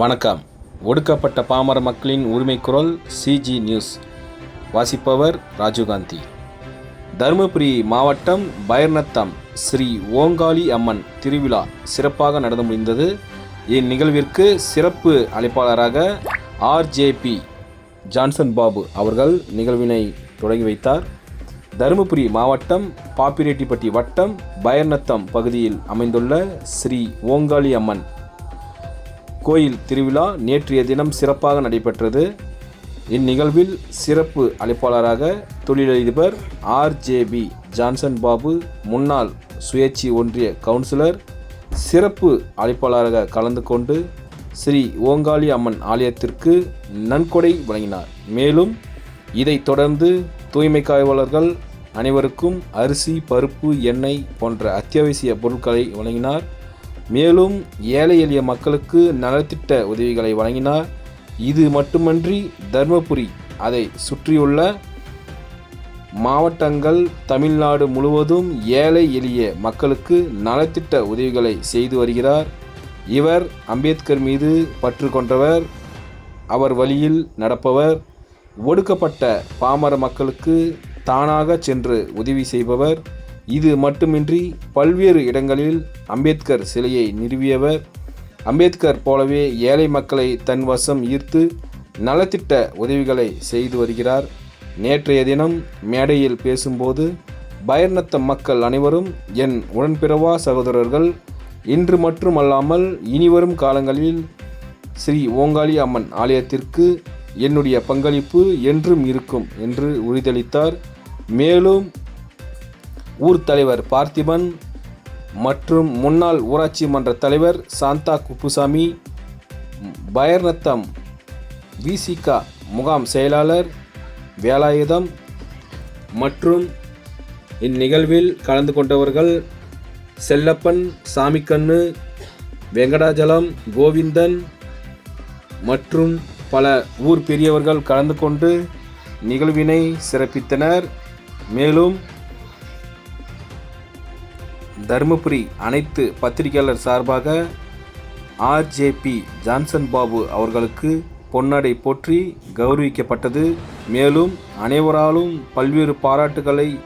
வணக்கம். ஒடுக்கப்பட்ட பாமர மக்களின் உரிமை குரல் சிஜி நியூஸ் வாசிப்பவர் ராஜீவ்காந்தி தருமபுரி மாவட்டம் பயர்நத்தம் ஸ்ரீ ஓங்காளி அம்மன் திருவிழா சிறப்பாக நடந்து முடிந்தது. இந்நிகழ்விற்கு சிறப்பு அழைப்பாளராக ஆர்ஜேபி ஜான்சன் பாபு அவர்கள் நிகழ்வினை தொடங்கி வைத்தார். தருமபுரி மாவட்டம் பாப்பிரெட்டிப்பட்டி வட்டம் பயர்நத்தம் பகுதியில் அமைந்துள்ள ஸ்ரீ ஓங்காளி அம்மன் கோயில் திருவிழா நேற்றைய தினம் சிறப்பாக நடைபெற்றது. இந்நிகழ்வில் சிறப்பு அழைப்பாளராக தொழிலதிபர் ஆர்ஜேபி ஜான்சன் பாபு முன்னாள் சுயேட்சை ஒன்றிய கவுன்சிலர் சிறப்பு அழைப்பாளராக கலந்து கொண்டு ஸ்ரீ ஓங்காளி அம்மன் ஆலயத்திற்கு நன்கொடை வழங்கினார். மேலும் இதைத் தொடர்ந்து தூய்மை காய்வாளர்கள் அனைவருக்கும் அரிசி பருப்பு எண்ணெய் போன்ற அத்தியாவசிய பொருட்களை வழங்கினார். மேலும் ஏழை எளிய மக்களுக்கு நலத்திட்ட உதவிகளை வழங்கினார். இது மட்டுமன்றி தர்மபுரி அதை சுற்றியுள்ள மாவட்டங்கள் தமிழ்நாடு முழுவதும் ஏழை எளிய மக்களுக்கு நலத்திட்ட உதவிகளை செய்து வருகிறார். இவர் அம்பேத்கர் மீது பற்று கொண்டவர் அவர் வழியில் நடப்பவர். ஒடுக்கப்பட்ட பாமர மக்களுக்கு தானாக சென்று உதவி செய்பவர். இது மட்டுமின்றி பல்வேறு இடங்களில் அம்பேத்கர் சிலையை நிறுவியவர். அம்பேத்கர் போலவே ஏழை மக்களை தன் வசம் ஈர்த்து நலத்திட்ட உதவிகளை செய்து வருகிறார். நேற்றைய தினம் மேடையில் பேசும்போது பயர்நத்த மக்கள் அனைவரும் என் உடன்பிறவா சகோதரர்கள் இன்று மட்டுமல்லாமல் இனிவரும் காலங்களில் ஸ்ரீ ஓங்காளி அம்மன் ஆலயத்திற்கு என்னுடைய பங்களிப்பு என்றும் இருக்கும் என்று உறுதியளித்தார். மேலும் ஊர் தலைவர் பார்த்திபன் மற்றும் முன்னாள் ஊராட்சி மன்ற தலைவர் சாந்தா குப்புசாமி பயர்நத்தம் விசிகா முகாம் செயலாளர் வேலாயுதம் மற்றும் இந்நிகழ்வில் கலந்து கொண்டவர்கள் செல்லப்பன் சாமிக்கண்ணு வெங்கடாஜலம் கோவிந்தன் மற்றும் பல ஊர் பெரியவர்கள் கலந்து கொண்டு நிகழ்வினை சிறப்பித்தனர். மேலும் தருமபுரி அனைத்து பத்திரிகையாளர் சார்பாக ஆர்ஜேபி ஜான்சன் பாபு அவர்களுக்கு பொன்னாடை போற்றி கௌரவிக்கப்பட்டது. மேலும் அனைவராலும் பல்வேறு பாராட்டுகளை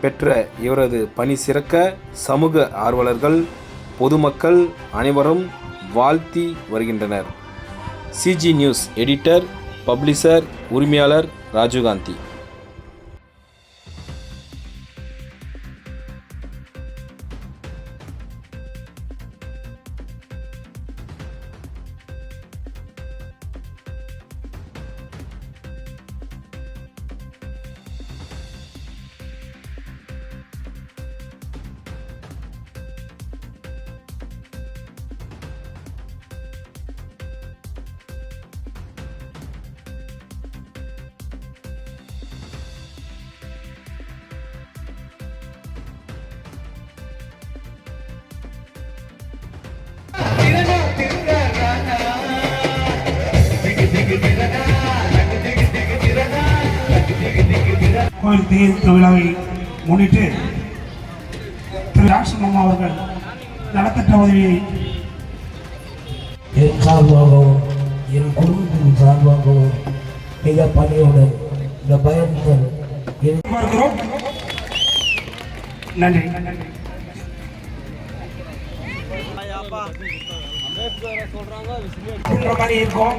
பெற்ற இவரது பணி சிறக்க சமூக ஆர்வலர்கள் பொதுமக்கள் அனைவரும் வாழ்த்தி வருகின்றனர். சிஜி நியூஸ் எடிட்டர் பப்ளிஷர் உரிமையாளர் ராஜீவ்காந்தி. கோயில் தேர் திருவிழாவை முன்னிட்டு திரு அம்மா அவர்கள் நலத்திட்ட உதவியை என் சார்பாகவும் என் குடும்பத்தின் சார்பாகவும் மிக பணியுடன் இந்த பயணத்தில் என் பார்க்கிறோம். நன்றி. மாதிரி இருக்கும்.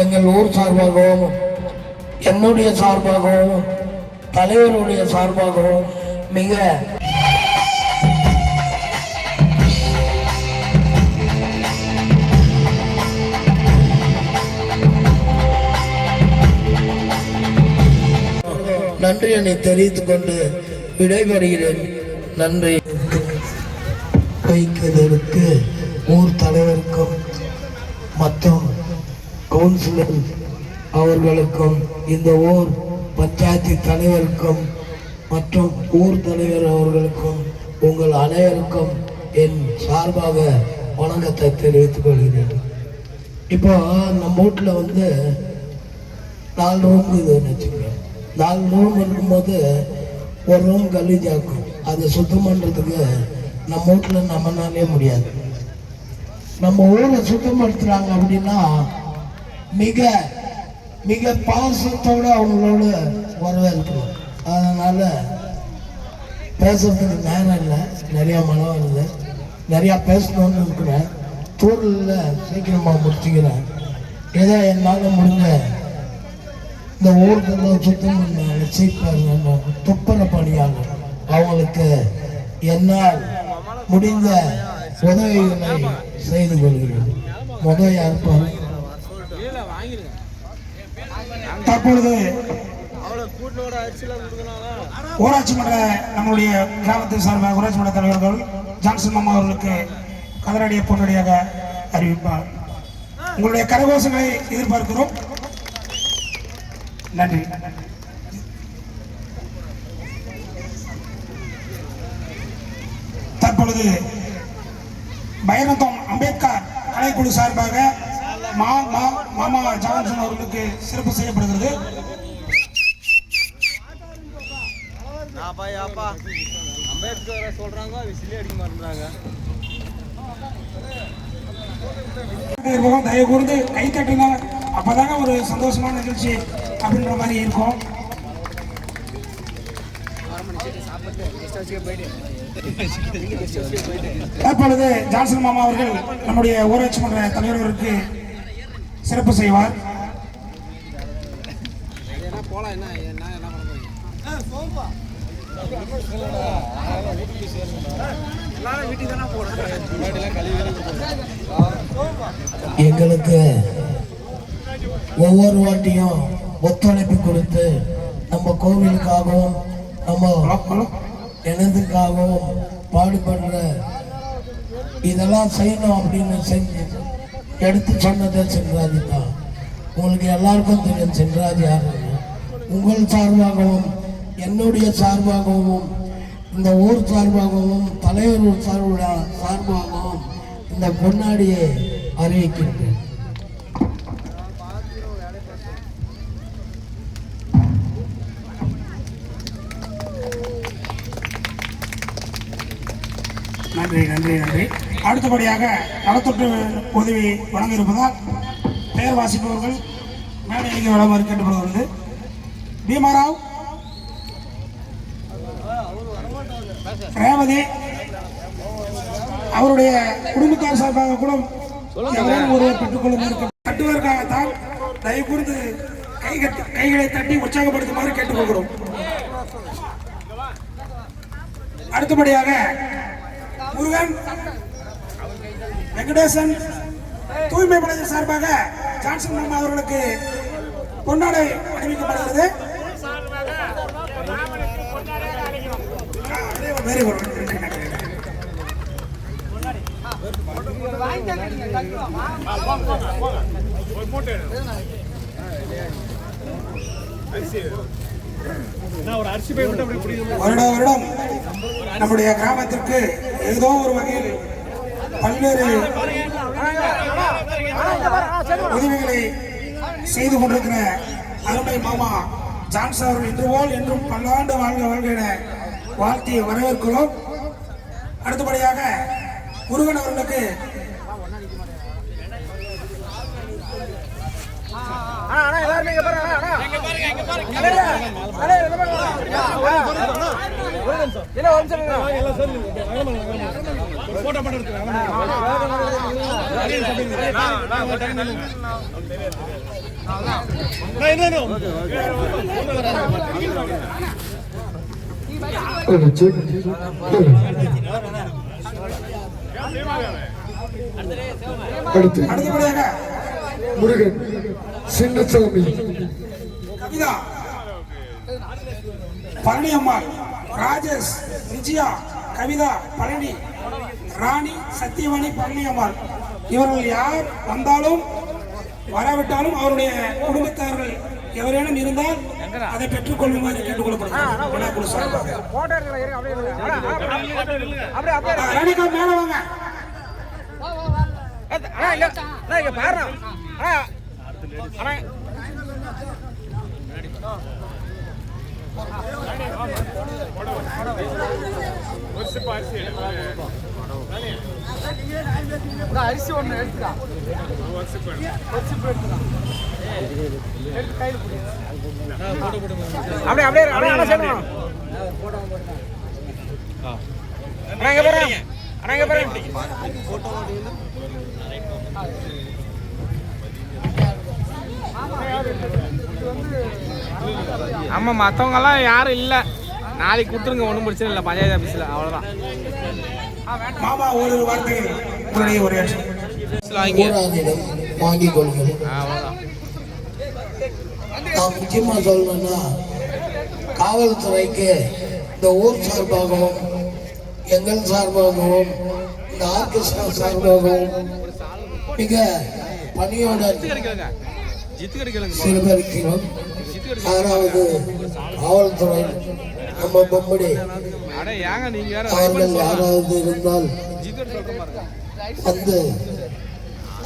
எங்கள் ஊர் சார்பாகவும் என்னுடைய சார்பாகவும் தலைவருடைய சார்பாகவும் மிக நன்றியை தெரிவித்துக் கொண்டு விடைபெறுகிறேன். நன்றி. வைக்கிறதற்கு ஊர் தலைவருக்கும் மற்றும் கவுன்சிலர் அவர்களுக்கும் இந்த ஊர் பஞ்சாயத்து தலைவருக்கும் மற்றும் ஊர் தலைவர் அவர்களுக்கும் உங்கள் அனைவருக்கும் என் சார்பாக வணக்கத்தை தெரிவித்துக் கொள்கிறேன். இப்போ நம்ம வீட்டில் வந்து நாலு ரூம் இதுன்னு வச்சுக்கிறேன் நாலு ரூம் இருக்கும்போது ஒரு ரூம் கலீஜாக்கும் அதை சுத்தம் பண்ணுறதுக்கு நம்ம வீட்டில் நம்மனாலே முடியாது. நம்ம ஊரை சுத்தம் படுத்துகிறாங்க அப்படின்னா மிக மிக பாசத்தோட அவங்களோட வரவேற்கிறோம் அதனால பேசுறதுக்கு நேரம் இல்லை. நிறைய மனம் வருது. நிறையா பேசணும்னு இருக்கிறேன். தூரில் சீக்கிரமாக முடிச்சுக்கிறேன். ஏதோ என்னால் முடிஞ்ச இந்த ஊருக்கெல்லாம் சுத்தம் பண்ண சீப்பாங்க துப்புர பணியாளர். அவங்களுக்கு என்னால் முடிந்த உதவிகளை செய்து கொள்கிறேன். முதல் யாருப்பாரு தற்பொழுது ஊராட்சி மன்ற நம்முடைய கிராமத்தின் சார்பாக ஊராட்சி மன்ற தலைவர்கள் ஜான்சன் மாமா அவர்களுக்கு கதரடிய பொன்னடியாக அறிவிப்பார். உங்களுடைய கரகோஷங்களை எதிர்பார்க்கிறோம். நன்றி. தற்பொழுது பைரந்தம் அம்பேத்கர் கலைக்குழு சார்பாக மாமா ஜான்சன் அவர்களுக்கு சிறப்பு செய்யப்படுகிறது. அம்பேத்கரை சொல்றாங்க விசிலே அடிக்க இருப்போம் தயவு கூர்ந்து கை தட்டுங்க. அப்பதாங்க ஒரு சந்தோஷமான நிகழ்ச்சி அப்படின்ற மாதிரி இருக்கும். தற்பொழுது ஜான்சன் மாமா அவர்கள் நம்முடைய ஊராட்சி மன்ற தலைவர்களுக்கு சிறப்பு செய்வார். எங்களுக்கு ஒவ்வொரு வாட்டியும் ஒத்துழைப்பு கொடுத்து நம்ம கோவிலுக்காகவும் நம்ம எனதுக்காகவும் பாடுபடுற இதெல்லாம் செய்யணும் அப்படின்னு செஞ்சு எடுத்து சொன்னதே சென்றாதி தான் உங்களுக்கு எல்லாருக்கும் தெரியும் சென்றாதி உங்கள் சார்பாகவும் என்னுடைய சார்பாகவும் இந்த ஊர் சார்பாகவும் தலைவர் ஊர் சார்புடைய சார்பாகவும் இந்த பொன்னாடியை அறிவிக்கின்றேன். நன்றி நன்றி நன்றி. அடுத்தபடியாக நலத்தொற்று உதவி வழங்க இருப்பதால் பெயர் வாசிப்பவர்கள் மேடைக்கு வளமாறு கேட்டுக்கொள்கிறது. பீமாராவ் ரேவதி அவருடைய குடும்பத்தார் சார்பாக கூட ஒருவர் பெற்றுக்கொள்ளுமாறு கட்டுவதற்காகத்தான் தயவு கூர்ந்து கை கட்டி கைகளை தட்டி உற்சாகப்படுத்துமாறு கேட்டுக்கொள்கிறோம். அடுத்தபடியாக முருகன் வெங்கடேசன் தூய்மை பணியின் சார்பாக ஜான்சன் மாமா அவர்களுக்கு பொன்னாடை அணிவிக்கப்படுகிறது. Very good. வருட வருடம் நம்முடைய கிராமத்திற்கு ஏதோ ஒரு வகையில் பல்வேறு உதவிகளை செய்து கொண்டிருக்கிற அருமை மாமா ஜான்சன் அவர்கள் இன்று போல் என்றும் பல்லாண்டு வாழ்க வாழ்க என வாழ்த்தி வரவேற்கிறோம். அடுத்தபடியாக முருகன் அவர்களுக்கு அடுத்து முருகன் சின்னசாமி கவிதா பழனியம்மாள் ராஜேஷ் விஜயா கவிதா பழனி ராணி சத்தியவாணி பழனியம்மாள். இவர்கள் யார் வந்தாலும் வரவிட்டாலும் அவருடைய குடும்பத்தார்கள் எவரேனும் இருந்தால் அதை பெற்றுக் கொள்ளுமாறு கேட்டுக்கொள்ளப்படுகிறது. விழாக்குழு சார்பாக. ஆ, ராணிகா மேல வாங்க. அரிசி ஒன்று எடுத்துக்கா அப்படியே அப்படியே அப்படியே அண்ணா சொல்லணும் அண்ணா இங்க பாருங்க அண்ணா இங்க மத்தவங்க எல்லாம் யாரும் இல்ல. நாளைக்கு கொடுத்துருங்க ஒன்றும் பிரச்சனை இல்லை. பஞ்சாயத்து ஆஃபீஸில் அவ்வளோதான் மாமா ஒரு உங்களுடைய ஒரு வாங்கிக் கொள்கிறேன் அவ்வளோதான் நான் முக்கியமா சொல்லணும்னா காவல்துறைக்கு இந்த ஊர் சார்பாகவும் எங்கள் சார்பாகவும் இந்த ஆர்கெஸ்ட்ரா சார்பாகவும் மிக கிடைக்கலங்க சிறுபரிக்கிறோம் ஆறாவது காவல்துறை நம்ம பொம்படி அவர்கள் யாராவது இருந்தால் அந்த வந்து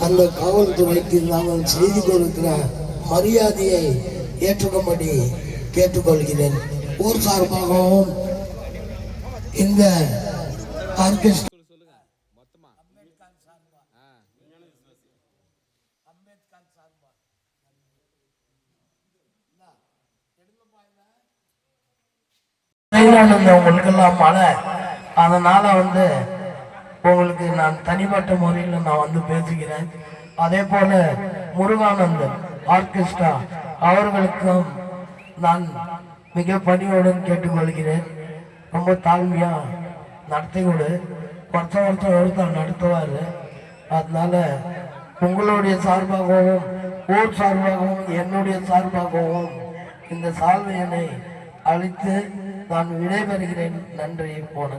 அந்த காவல்துறைக்கு நாங்கள் செய்து கொடுக்கிற மரியாதையை ஏற்றுக்கும்படி கேட்டுக்கொள்கிறேன். ஊர் சார்பாகவும் இந்த ஆர்கெஸ்ட்ரா உங்களுக்கெல்லாம் மழை அதனால் வந்து உங்களுக்கு நான் தனிப்பட்ட முறையில் நான் வந்து பேசுகிறேன். அதே போல முருகானந்தன் ஆர்கெஸ்ட்ரா அவர்களுக்கும் நான் மிக பணியுடன் கேட்டுக்கொள்கிறேன். ரொம்ப தாழ்மையாக நடத்தி கொடு. வருஷம் வருஷம் ஒருத்தர் நடத்துவார். அதனால உங்களுடைய சார்பாகவும் ஊர் சார்பாகவும் என்னுடைய சார்பாகவும் இந்த சால்வையனை அழித்து நான் விடைபெறுகிறேன். நன்றி போன